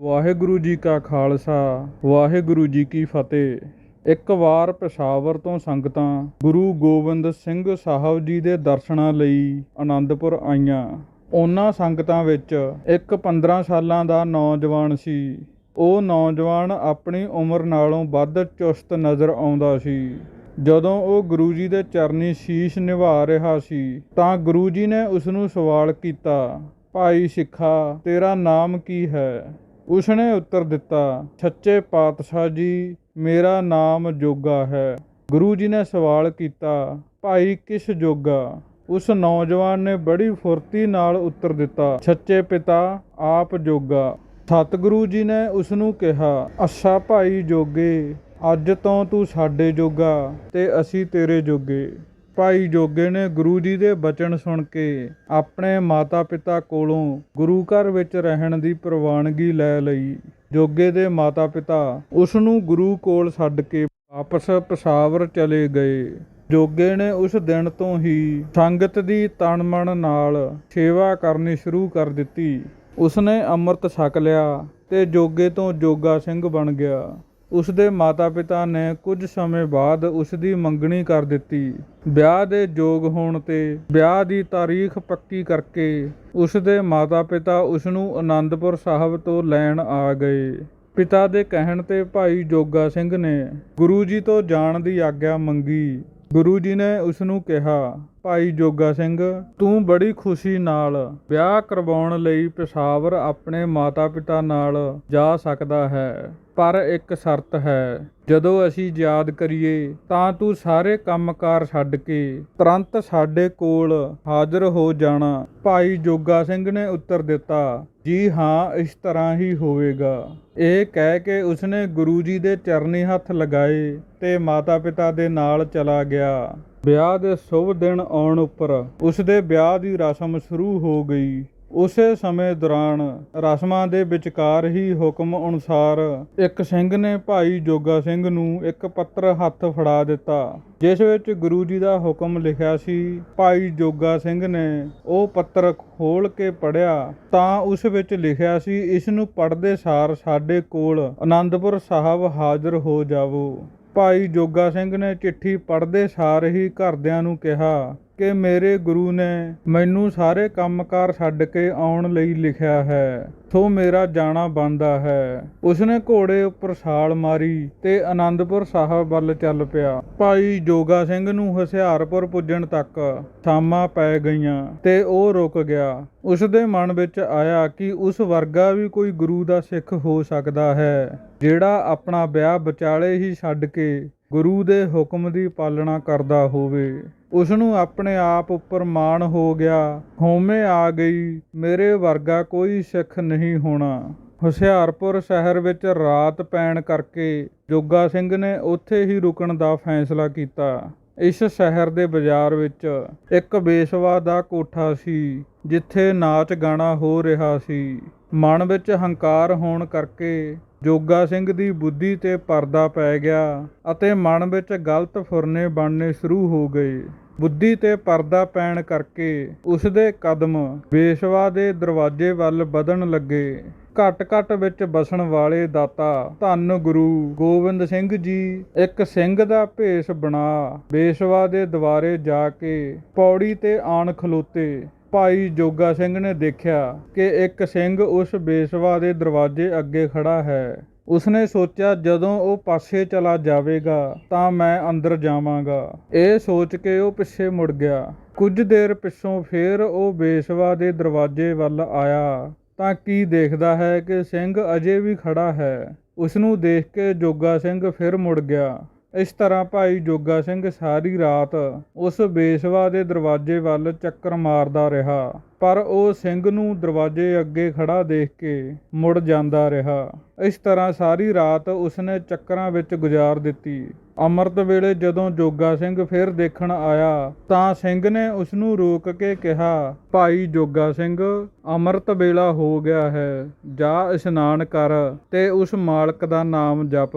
ਵਾਹਿਗੁਰੂ ਜੀ ਕਾ ਖਾਲਸਾ, ਵਾਹਿਗੁਰੂ ਜੀ ਕੀ ਫਤਿਹ। ਇੱਕ ਵਾਰ ਪੇਸ਼ਾਵਰ ਤੋਂ ਸੰਗਤਾਂ ਗੁਰੂ ਗੋਬਿੰਦ ਸਿੰਘ ਸਾਹਿਬ ਜੀ ਦੇ ਦਰਸ਼ਨਾਂ ਲਈ ਆਨੰਦਪੁਰ ਆਈਆਂ। ਉਹਨਾਂ ਸੰਗਤਾਂ ਵਿੱਚ ਇੱਕ 15 ਸਾਲਾਂ ਦਾ ਨੌਜਵਾਨ ਸੀ। ਉਹ ਨੌਜਵਾਨ ਆਪਣੀ ਉਮਰ ਨਾਲੋਂ ਵੱਧ ਚੁਸਤ ਨਜ਼ਰ ਆਉਂਦਾ ਸੀ। ਜਦੋਂ ਉਹ ਗੁਰੂ ਜੀ ਦੇ ਚਰਨੀ ਸ਼ੀਸ਼ ਨਿਭਾ ਰਿਹਾ ਸੀ, ਤਾਂ ਗੁਰੂ ਜੀ ਨੇ ਉਸ ਨੂੰ ਸਵਾਲ ਕੀਤਾ, ਭਾਈ ਸਿੱਖਾ, ਤੇਰਾ ਨਾਮ ਕੀ ਹੈ? ਉਸਨੇ ਉੱਤਰ ਦਿੱਤਾ, ਸੱਚੇ ਪਾਤਸ਼ਾਹ ਜੀ, ਮੇਰਾ ਨਾਮ ਜੋਗਾ ਹੈ। ਗੁਰੂ ਜੀ ਨੇ ਸਵਾਲ ਕੀਤਾ, ਭਾਈ ਕਿਸ ਜੋਗਾ? ਉਸ ਨੌਜਵਾਨ ਨੇ ਬੜੀ ਫੁਰਤੀ ਨਾਲ ਉੱਤਰ ਦਿੱਤਾ, ਸੱਚੇ ਪਿਤਾ, ਆਪ ਜੋਗਾ। ਸਤਿਗੁਰੂ ਜੀ ਨੇ ਉਸ ਨੂੰ ਕਿਹਾ, ਅੱਛਾ ਭਾਈ ਜੋਗੇ, ਅੱਜ ਤੋਂ ਤੂੰ ਸਾਡੇ ਜੋਗਾ ਤੇ ਅਸੀਂ ਤੇਰੇ ਜੋਗੇ। ਭਾਈ ਜੋਗੇ ਨੇ ਗੁਰੂ ਜੀ ਦੇ ਬਚਨ ਸੁਣ ਕੇ ਆਪਣੇ ਮਾਤਾ-ਪਿਤਾ ਕੋਲੋਂ ਗੁਰੂ ਘਰ ਵਿੱਚ ਰਹਿਣ ਦੀ ਪ੍ਰਵਾਨਗੀ ਲੈ ਲਈ। ਜੋਗੇ ਦੇ ਮਾਤਾ-ਪਿਤਾ ਉਸ ਨੂੰ ਗੁਰੂ ਕੋਲ ਛੱਡ ਕੇ ਵਾਪਸ ਪਸ਼ਾਵਰ ਚਲੇ ਗਏ। ਜੋਗੇ ਨੇ ਉਸ ਦਿਨ ਤੋਂ ਹੀ ਸੰਗਤ ਦੀ ਤਨ ਮਨ ਨਾਲ ਸੇਵਾ ਕਰਨੀ ਸ਼ੁਰੂ ਕਰ ਦਿੱਤੀ। ਉਸਨੇ ਅੰਮ੍ਰਿਤ ਛਕ ਲਿਆ ਤੇ ਜੋਗੇ ਤੋਂ ਜੋਗਾ ਸਿੰਘ ਬਣ ਗਿਆ। ਉਸ ਦੇ ਮਾਤਾ-ਪਿਤਾ ਨੇ ਕੁਝ ਸਮੇਂ ਬਾਅਦ ਉਸ ਦੀ ਮੰਗਣੀ ਕਰ ਦਿੱਤੀ। ਵਿਆਹ ਦੇ ਯੋਗ ਹੋਣ ਤੇ ਵਿਆਹ ਦੀ ਤਾਰੀਖ ਪੱਕੀ ਕਰਕੇ ਉਸ ਦੇ ਮਾਤਾ-ਪਿਤਾ ਉਸ ਨੂੰ ਆਨੰਦਪੁਰ ਸਾਹਿਬ ਤੋਂ ਲੈਣ ਆ ਗਏ। ਪਿਤਾ ਦੇ ਕਹਿਣ ਤੇ ਭਾਈ ਜੋਗਾ ਸਿੰਘ ਨੇ ਗੁਰੂ ਜੀ ਤੋਂ ਜਾਣ ਦੀ ਆਗਿਆ ਮੰਗੀ। ਗੁਰੂ ਜੀ ਨੇ ਉਸ ਨੂੰ ਕਿਹਾ, ਭਾਈ ਜੋਗਾ ਸਿੰਘ, ਤੂੰ ਬੜੀ ਖੁਸ਼ੀ ਨਾਲ ਵਿਆਹ ਕਰਵਾਉਣ ਲਈ ਪੇਸ਼ਾਵਰ ਆਪਣੇ ਮਾਤਾ-ਪਿਤਾ ਨਾਲ ਜਾ ਸਕਦਾ ਹੈ। ਪਰ ਇੱਕ ਸ਼ਰਤ ਹੈ, ਜਦੋਂ ਅਸੀਂ ਯਾਦ ਕਰੀਏ ਤਾਂ ਤੂੰ ਸਾਰੇ ਕੰਮਕਾਰ ਛੱਡ ਕੇ ਤੁਰੰਤ ਸਾਡੇ ਕੋਲ ਹਾਜ਼ਰ ਹੋ ਜਾਣਾ। ਭਾਈ ਜੋਗਾ ਸਿੰਘ ਨੇ ਉੱਤਰ ਦਿੱਤਾ, ਜੀ ਹਾਂ, ਇਸ ਤਰ੍ਹਾਂ ਹੀ ਹੋਵੇਗਾ। ਇਹ ਕਹਿ ਕੇ ਉਸਨੇ ਗੁਰੂ ਜੀ ਦੇ ਚਰਨੀ ਹੱਥ ਲਗਾਏ ਤੇ ਮਾਤਾ-ਪਿਤਾ ਦੇ ਨਾਲ ਚਲਾ ਗਿਆ। ਵਿਆਹ ਦੇ ਸ਼ੁਭ ਦਿਨ ਆਉਣ ਉੱਪਰ ਉਸ ਦੇ ਵਿਆਹ ਦੀ ਰਸਮ ਸ਼ੁਰੂ ਹੋ ਗਈ। ਉਸੇ ਸਮੇਂ ਦੌਰਾਨ ਰਸਮਾਂ ਦੇ ਵਿਚਕਾਰ ਹੀ ਹੁਕਮ ਅਨੁਸਾਰ ਇੱਕ ਸਿੰਘ ਨੇ ਭਾਈ ਜੋਗਾ ਸਿੰਘ ਨੂੰ ਇੱਕ ਪੱਤਰ ਹੱਥ ਫੜਾ ਦਿੱਤਾ, ਜਿਸ ਵਿੱਚ ਗੁਰੂ ਜੀ ਦਾ ਹੁਕਮ ਲਿਖਿਆ ਸੀ, ਭਾਈ ਜੋਗਾ ਸਿੰਘ ਨੇ ਉਹ ਪੱਤਰ ਖੋਲ ਕੇ ਪੜਿਆ ਤਾਂ ਉਸ ਵਿੱਚ ਲਿਖਿਆ ਸੀ, ਇਸ ਨੂੰ ਪੜ੍ਹਦੇ ਸਾਰ ਸਾਡੇ ਕੋਲ ਆਨੰਦਪੁਰ ਸਾਹਿਬ ਹਾਜ਼ਰ ਹੋ ਜਾਵੋ ਭਾਈ ਜੋਗਾ ਸਿੰਘ ਨੇ ਚਿੱਠੀ ਪੜ੍ਹਦੇ ਸਾਰ ਹੀ ਘਰਦਿਆਂ ਨੂੰ ਕਿਹਾ ਕਿ ਮੇਰੇ ਗੁਰੂ ਨੇ ਮੈਨੂੰ ਸਾਰੇ ਕੰਮਕਾਰ ਛੱਡ ਕੇ ਆਉਣ ਲਈ ਲਿਖਿਆ ਹੈ ਸੋ ਮੇਰਾ ਜਾਣਾ ਬਣਦਾ ਹੈ। ਉਸਨੇ ਘੋੜੇ ਉੱਪਰ ਛਾਲ ਮਾਰੀ ਤੇ ਆਨੰਦਪੁਰ ਸਾਹਿਬ ਵੱਲ ਚੱਲ ਪਿਆ। ਭਾਈ ਜੋਗਾ ਸਿੰਘ ਨੂੰ ਹੁਸ਼ਿਆਰਪੁਰ ਪੁੱਜਣ ਤੱਕ ਸ਼ਾਮਾਂ ਪੈ ਗਈਆਂ ਤੇ ਉਹ ਰੁਕ ਗਿਆ। ਉਸ ਦੇ ਮਨ ਵਿੱਚ ਆਇਆ ਕਿ ਉਸ ਵਰਗਾ ਵੀ ਕੋਈ ਗੁਰੂ ਦਾ ਸਿੱਖ ਹੋ ਸਕਦਾ ਹੈ, ਜਿਹੜਾ ਆਪਣਾ ਵਿਆਹ ਵਿਚਾਲੇ ਹੀ ਛੱਡ ਕੇ ਗੁਰੂ ਦੇ ਹੁਕਮ ਦੀ ਪਾਲਣਾ ਕਰਦਾ ਹੋਵੇ। ਉਸ ਨੂੰ ਆਪਣੇ ਆਪ ਉੱਪਰ ਮਾਣ ਹੋ ਗਿਆ। ਹਉਮੈ ਆ ਗਈ। ਮੇਰੇ ਵਰਗਾ ਕੋਈ ਸਿੱਖ ਨਹੀਂ ਹੋਣਾ। ਹੁਸ਼ਿਆਰਪੁਰ ਸ਼ਹਿਰ ਵਿੱਚ ਰਾਤ ਪੈਣ ਕਰਕੇ ਜੋਗਾ ਸਿੰਘ ਨੇ ਉੱਥੇ ਹੀ ਰੁਕਣ ਦਾ ਫੈਸਲਾ ਕੀਤਾ। ਇਸ ਸ਼ਹਿਰ ਦੇ ਬਾਜ਼ਾਰ ਵਿੱਚ ਇੱਕ ਬੇਸਵਾ ਦਾ ਕੋਠਾ ਸੀ, ਜਿੱਥੇ ਨਾਚ ਗਾਣਾ ਹੋ ਰਿਹਾ ਸੀ। ਮਨ ਵਿੱਚ ਹੰਕਾਰ ਹੋਣ ਕਰਕੇ ਜੋਗਾ ਸਿੰਘ ਦੀ ਬੁੱਧੀ ਤੇ ਪਰਦਾ ਪੈ ਗਿਆ ਅਤੇ ਮਨ ਵਿੱਚ ਗਲਤ ਫੁਰਨੇ ਬਣਨੇ ਸ਼ੁਰੂ ਹੋ ਗਏ। ਬੁੱਧੀ ਤੇ ਪਰਦਾ ਪੈਣ ਕਰਕੇ ਉਸ ਦੇ ਕਦਮ ਬੇਸ਼ਵਾ ਦੇ ਦਰਵਾਜ਼ੇ ਵੱਲ ਵਧਣ ਲੱਗੇ। ਘਟ ਘਟ ਵਿੱਚ ਬਸਣ ਵਾਲੇ ਦਾਤਾ, ਧੰਨ ਗੁਰੂ ਗੋਬਿੰਦ ਸਿੰਘ ਜੀ, ਇੱਕ ਸਿੰਘ ਦਾ ਭੇਸ ਬਣਾ ਬੇਸ਼ਵਾ ਦੇ ਦੁਆਰੇ ਜਾ ਕੇ ਪੌੜੀ ਤੇ ਆਣ ਖਲੋਤੇ। ਭਾਈ ਜੋਗਾ ਸਿੰਘ ਨੇ ਦੇਖਿਆ ਕਿ ਇੱਕ ਸਿੰਘ ਉਸ ਬੇਸਵਾ ਦੇ ਦਰਵਾਜ਼ੇ ਅੱਗੇ ਖੜਾ ਹੈ। ਉਸਨੇ ਸੋਚਿਆ, ਜਦੋਂ ਉਹ ਪਾਸੇ ਚਲਾ ਜਾਵੇਗਾ, ਤਾਂ ਮੈਂ ਅੰਦਰ ਜਾਵਾਂਗਾ। ਇਹ ਸੋਚ ਕੇ ਉਹ ਪਿੱਛੇ ਮੁੜ ਗਿਆ। ਕੁਝ ਦੇਰ ਪਿੱਛੋਂ ਫੇਰ ਉਹ ਬੇਸਵਾ ਦੇ ਦਰਵਾਜ਼ੇ ਵੱਲ ਆਇਆ। ਤਾਂ ਕੀ ਦੇਖਦਾ ਹੈ ਕਿ ਸਿੰਘ ਅਜੇ ਵੀ ਖੜਾ ਹੈ। ਉਸ ਨੂੰ ਦੇਖ ਕੇ ਜੋਗਾ ਸਿੰਘ ਫਿਰ ਮੁੜ ਗਿਆ। ਇਸ ਤਰ੍ਹਾਂ ਭਾਈ ਜੋਗਾ ਸਿੰਘ ਸਾਰੀ ਰਾਤ ਉਸ ਬੇਸਵਾ ਦੇ ਦਰਵਾਜ਼ੇ ਵੱਲ ਚੱਕਰ ਮਾਰਦਾ ਰਿਹਾ, ਪਰ ਉਹ ਸਿੰਘ ਨੂੰ ਦਰਵਾਜ਼ੇ ਅੱਗੇ ਖੜਾ ਦੇਖ ਕੇ ਮੁੜ ਜਾਂਦਾ ਰਿਹਾ। ਇਸ ਤਰ੍ਹਾਂ ਸਾਰੀ ਰਾਤ ਉਸਨੇ ਚੱਕਰਾਂ ਵਿੱਚ ਗੁਜ਼ਾਰ ਦਿੱਤੀ। ਅੰਮ੍ਰਿਤ ਵੇਲੇ ਜਦੋਂ ਜੋਗਾ ਸਿੰਘ ਫਿਰ ਦੇਖਣ ਆਇਆ, ਤਾਂ ਸਿੰਘ ਨੇ ਉਸ ਨੂੰ ਰੋਕ ਕੇ ਕਿਹਾ, ਭਾਈ ਜੋਗਾ ਸਿੰਘ, ਅੰਮ੍ਰਿਤ ਵੇਲਾ ਹੋ ਗਿਆ ਹੈ, ਜਾ ਇਸ਼ਨਾਨ ਕਰ ਤੇ ਉਸ ਮਾਲਕ ਦਾ ਨਾਮ ਜਪ।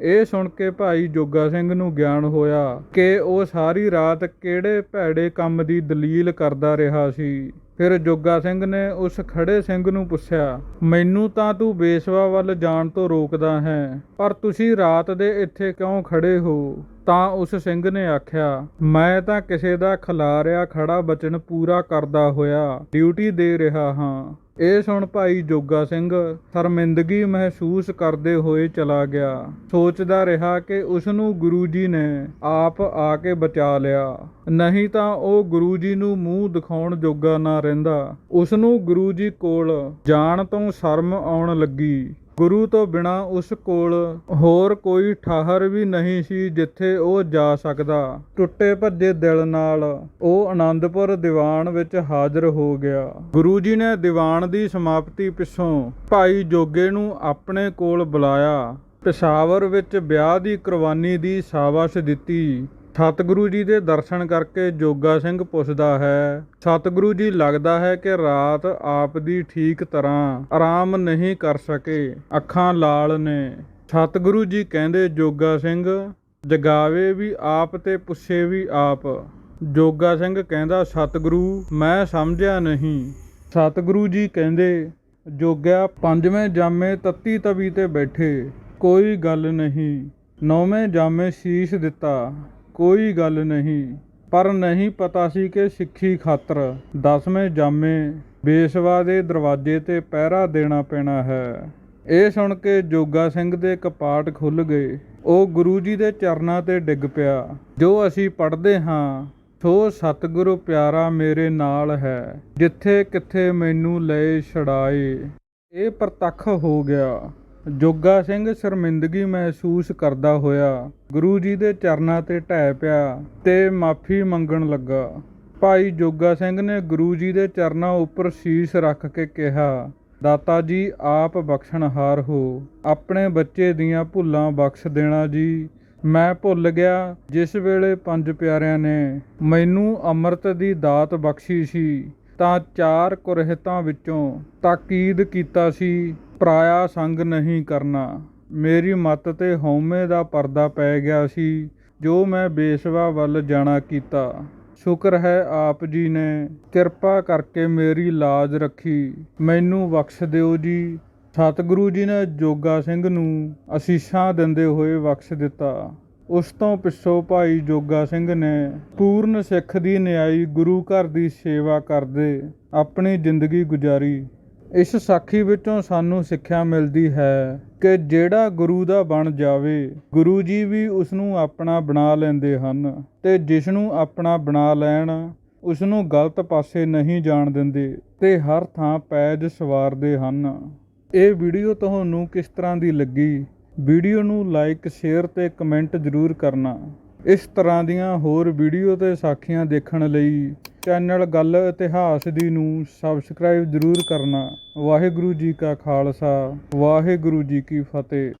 ਇਹ ਸੁਣ ਕੇ ਭਾਈ ਜੋਗਾ ਸਿੰਘ ਨੂੰ ਗਿਆਨ ਹੋਇਆ ਕਿ ਉਹ ਸਾਰੀ ਰਾਤ ਕਿਹੜੇ ਭੈੜੇ ਕੰਮ ਦੀ ਦਲੀਲ ਕਰਦਾ ਰਿਹਾ ਸੀ। ਫਿਰ ਜੋਗਾ ਸਿੰਘ ਨੇ ਉਸ ਖੜੇ ਸਿੰਘ ਨੂੰ ਪੁੱਛਿਆ, ਮੈਨੂੰ ਤਾਂ ਤੂੰ ਬੇਸਵਾ ਵੱਲ ਜਾਣ ਤੋਂ ਰੋਕਦਾ ਹੈ, ਪਰ ਤੁਸੀਂ ਰਾਤ ਦੇ ਇੱਥੇ ਕਿਉਂ ਖੜੇ ਹੋ? ਤਾਂ ਉਸ ਸਿੰਘ ਨੇ ਆਖਿਆ, ਮੈਂ ਤਾਂ ਕਿਸੇ ਦਾ ਖਿਲਾਰਿਆ ਖੜਾ ਬਚਨ ਪੂਰਾ ਕਰਦਾ ਹੋਇਆ ਡਿਊਟੀ ਦੇ ਰਿਹਾ ਹਾਂ। ਇਹ ਸੁਣ ਭਾਈ ਜੋਗਾ ਸਿੰਘ ਸ਼ਰਮਿੰਦਗੀ ਮਹਿਸੂਸ ਕਰਦੇ ਹੋਏ ਚਲਾ ਗਿਆ। ਸੋਚਦਾ ਰਿਹਾ ਕਿ ਉਸ ਨੂੰ ਗੁਰੂ ਜੀ ਨੇ ਆਪ ਆ ਕੇ ਬਚਾ ਲਿਆ। ਨਹੀਂ ਤਾਂ ਉਹ ਗੁਰੂ ਜੀ ਨੂੰ ਮੂੰਹ ਦਿਖਾਉਣ ਜੋਗਾ ਨਾ ਰਹਿੰਦਾ। ਉਸ ਨੂੰ ਗੁਰੂ ਜੀ ਕੋਲ ਜਾਣ ਤੋਂ ਸ਼ਰਮ ਆਉਣ ਲੱਗੀ। ਗੁਰੂ ਤੋਂ ਬਿਨਾਂ ਉਸ ਕੋਲ ਹੋਰ ਕੋਈ ਠਾਹਰ ਵੀ ਨਹੀਂ ਸੀ ਜਿੱਥੇ ਉਹ ਜਾ ਸਕਦਾ। ਟੁੱਟੇ ਭੱਜੇ ਦਿਲ ਨਾਲ ਉਹ ਆਨੰਦਪੁਰ ਦੀਵਾਨ ਵਿੱਚ ਹਾਜ਼ਰ ਹੋ ਗਿਆ। ਗੁਰੂ ਜੀ ਨੇ ਦੀਵਾਨ ਦੀ ਸਮਾਪਤੀ ਪਿੱਛੋਂ ਭਾਈ ਜੋਗੇ ਨੂੰ ਆਪਣੇ ਕੋਲ ਬੁਲਾਇਆ। ਪਸ਼ਾਵਰ ਵਿੱਚ ਵਿਆਹ ਦੀ ਕੁਰਬਾਨੀ ਦੀ ਸ਼ਾਬਾਸ਼ ਦਿੱਤੀ। ਸਤਿਗੁਰੂ ਜੀ ਦੇ ਦਰਸ਼ਨ ਕਰਕੇ ਜੋਗਾ ਸਿੰਘ ਪੁੱਛਦਾ ਹੈ, ਸਤਿਗੁਰੂ ਜੀ ਲੱਗਦਾ ਹੈ ਕਿ ਰਾਤ ਆਪ ਦੀ ਠੀਕ ਤਰ੍ਹਾਂ ਆਰਾਮ ਨਹੀਂ ਕਰ ਸਕੇ, ਅੱਖਾਂ ਲਾਲ ਨੇ। ਸਤਿਗੁਰੂ ਜੀ ਕਹਿੰਦੇ, ਜੋਗਾ ਸਿੰਘ, ਜਗਾਵੇ ਵੀ ਆਪ ਤੇ ਪੁੱਛੇ ਵੀ ਆਪ। ਜੋਗਾ ਸਿੰਘ ਕਹਿੰਦਾ, ਸਤਿਗੁਰੂ, ਮੈਂ ਸਮਝਿਆ ਨਹੀਂ। ਸਤਿਗੁਰੂ ਜੀ ਕਹਿੰਦੇ, ਜੋਗਿਆ ਪੰਜਵੇਂ ਜਾਮੇ ਤੱਤੀ ਤਵੀ ਤੇ ਬੈਠੇ, ਕੋਈ ਗੱਲ ਨਹੀਂ। ਨੌਵੇਂ ਜਾਮੇ ਸ਼ੀਸ਼ ਦਿੱਤਾ। ਕੋਈ ਗੱਲ ਨਹੀਂ, ਪਰ ਨਹੀਂ ਪਤਾ ਸੀ ਕਿ ਸਿੱਖੀ ਖਾਤਰ ਦਸਵੇਂ ਜਾਮੇ ਬੇਸਵਾ ਦੇ ਦਰਵਾਜ਼ੇ ਤੇ ਪਹਿਰਾ ਦੇਣਾ ਪੈਣਾ ਹੈ। ਇਹ ਸੁਣ ਕੇ ਜੋਗਾ ਸਿੰਘ ਦੇ ਕਪਾਟ ਖੁੱਲ ਗਏ। ਉਹ ਗੁਰੂ ਜੀ ਦੇ ਚਰਨਾਂ ਤੇ ਡਿੱਗ ਪਿਆ। ਜੋ ਅਸੀਂ ਪੜ੍ਹਦੇ ਹਾਂ, ਸੋ ਸਤਿਗੁਰੂ ਪਿਆਰਾ ਮੇਰੇ ਨਾਲ ਹੈ, ਜਿੱਥੇ ਕਿੱਥੇ ਮੈਨੂੰ ਲਏ ਛੜਾਏ ਇਹ ਪ੍ਰਤੱਖ ਹੋ ਗਿਆ। ਜੋਗਾ ਸਿੰਘ ਸ਼ਰਮਿੰਦਗੀ ਮਹਿਸੂਸ ਕਰਦਾ ਹੋਇਆ। ਗੁਰੂ ਜੀ ਦੇ ਚਰਨਾਂ ਤੇ ਢਹਿ ਪਿਆ ਤੇ ਮਾਫੀ ਮੰਗਣ ਲੱਗਾ। ਭਾਈ ਜੋਗਾ ਸਿੰਘ ਨੇ ਗੁਰੂ ਜੀ ਦੇ ਚਰਨਾਂ ਉੱਪਰ ਸੀਸ ਰੱਖ ਕੇ ਕਿਹਾ, ਦਾਤਾ ਜੀ, ਆਪ ਬਖਸ਼ਣਹਾਰ ਹੋ। ਆਪਣੇ ਬੱਚੇ ਦੀਆਂ ਭੁੱਲਾਂ ਬਖਸ਼ ਦੇਣਾ ਜੀ। ਮੈਂ ਭੁੱਲ ਗਿਆ ਜਿਸ ਵੇਲੇ ਪੰਜ ਪਿਆਰਿਆਂ ਨੇ ਮੈਨੂੰ ਅੰਮ੍ਰਿਤ ਦੀ ਦਾਤ ਬਖਸ਼ੀ ਸੀ, ਤਾਂ ਚਾਰ ਕੁਰਹਿਤਾਂ ਵਿੱਚੋਂ ਤਾਕੀਦ ਕੀਤਾ ਸੀ। ਪਰਾਇਆ ਸੰਗ ਨਹੀਂ ਕਰਨਾ। ਮੇਰੀ ਮੱਤ ਤੇ ਹਉਮੈ ਦਾ ਪਰਦਾ ਪੈ ਗਿਆ ਸੀ, ਜੋ ਮੈਂ ਬੇਸਵਾ ਵੱਲ ਜਾਣਾ ਕੀਤਾ। ਸ਼ੁਕਰ ਹੈ ਆਪ ਜੀ ਨੇ ਕਿਰਪਾ ਕਰਕੇ ਮੇਰੀ ਲਾਜ ਰੱਖੀ। ਮੈਨੂੰ ਬਖਸ਼ ਦਿਓ ਜੀ। ਸਤਿਗੁਰੂ ਜੀ ਨੇ ਜੋਗਾ ਸਿੰਘ ਨੂੰ ਅਸੀਸਾਂ ਦਿੰਦੇ ਹੋਏ ਬਖਸ਼ ਦਿੱਤਾ। ਉਸ ਤੋਂ ਪਿੱਛੋਂ ਭਾਈ ਜੋਗਾ ਸਿੰਘ ਨੇ ਪੂਰਨ ਸਿੱਖ ਦੀ ਨਿਆਈ ਗੁਰੂ ਘਰ ਦੀ ਸੇਵਾ ਕਰਦੇ ਆਪਣੀ ਜ਼ਿੰਦਗੀ ਗੁਜ਼ਾਰੀ। ਇਸ ਸਾਖੀ ਵਿੱਚੋਂ ਸਾਨੂੰ ਸਿੱਖਿਆ ਮਿਲਦੀ ਹੈ ਕਿ ਜਿਹੜਾ ਗੁਰੂ ਦਾ ਬਣ ਜਾਵੇ, ਗੁਰੂ ਜੀ ਵੀ ਉਸ ਨੂੰ ਆਪਣਾ ਬਣਾ ਲੈਂਦੇ ਹਨ ਤੇ ਜਿਸ ਨੂੰ ਆਪਣਾ ਬਣਾ ਲੈਣ ਉਸ ਨੂੰ ਗਲਤ ਪਾਸੇ ਨਹੀਂ ਜਾਣ ਦਿੰਦੇ ਤੇ ਹਰ ਥਾਂ ਪੈਜ ਸਵਾਰਦੇ ਹਨ। ਇਹ ਵੀਡੀਓ ਤੁਹਾਨੂੰ ਕਿਸ ਤਰ੍ਹਾਂ ਦੀ ਲੱਗੀ? ਵੀਡੀਓ ਨੂੰ ਲਾਈਕ, ਸ਼ੇਅਰ ਤੇ ਕਮੈਂਟ ਜ਼ਰੂਰ ਕਰਨਾ। ਇਸ ਤਰ੍ਹਾਂ ਦੀਆਂ ਹੋਰ ਵੀਡੀਓ ਤੇ ਸਾਖੀਆਂ ਦੇਖਣ ਲਈ ਚੈਨਲ ਗੱਲ ਇਤਿਹਾਸ ਦੀ ਨੂੰ ਸਬਸਕ੍ਰਾਈਬ ਜ਼ਰੂਰ ਕਰਨਾ। ਵਾਹਿਗੁਰੂ ਜੀ ਕਾ ਖਾਲਸਾ, ਵਾਹਿਗੁਰੂ ਜੀ ਕੀ ਫਤਿਹ।